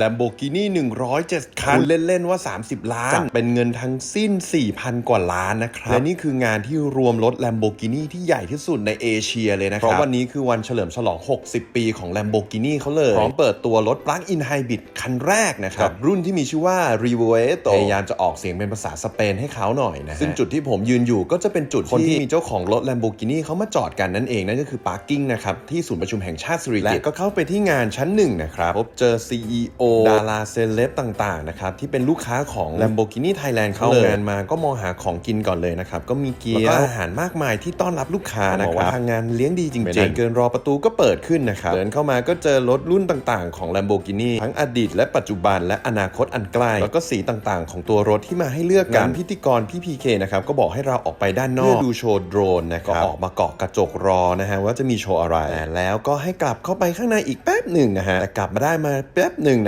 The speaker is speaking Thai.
Lamborghini 107 คัน เล่น ๆ ว่า 30 ล้าน เป็นเงินทั้งสิ้น 4,000 กว่าล้านนะครับ และนี่คืองานที่รวมรถ Lamborghini ที่ใหญ่ที่สุดในเอเชียเลยนะครับ เพราะวันนี้คือวันเฉลิมฉลอง 60 ปีของ Lamborghini เขาเลย พร้อมเปิดตัวรถ Plug-in Hybrid คันแรกนะครับ รุ่นที่มีชื่อว่า Revuelto พยายามจะออกเสียงเป็นภาษาสเปนให้เขาหน่อยนะฮะซึ่งจุดที่ผมยืนอยู่ก็จะเป็นจุดคนที่มีเจ้าของรถ Lamborghini เขามาจอดกันนั่นเองนั่นก็คือ Parking นะครับที่ศูนย์ประชุมแห่งชาติสิริกิติ์และก็เข้าไปที่งานชั้นหนึ่งนะครับพบเจอ CEO ดาราเซเลบต่างๆนะครับที่เป็นลูกค้าของ Lamborghini Thailand เขางานมาก็มองหาของกินก่อนเลยนะครับก็มีเกียร์อาหารมากมายที่ต้อนรับลูกค้านะครับว่าทางงานเลี้ยงดีจริงๆไม่นานเกินรอประตูก็เปิดขึ้นนะครับเดินเข้ามาก็เจอรถรุ่นต่างๆของ Lamborghini ทั้งอดีตและปัจจุบันและอนาคตอันใกล้ แล้วก็สีต่างๆ ของตัวรถที่มาให้เลือกกันพิธีกรพี่พีเคนะครับก็บอกให้เราออกไปด้านนอกเพื่อดูโชว์โดรนนะครับก็ออกมาเกาะกระจกรอนะฮะว่าจะมีโชว์อะไรแต่แล้วก็ให้กลับเข้าไปข้างในอีกแป๊บหนึ่งนะฮะแต่กลับมาได้มาแป๊บหนึ่ง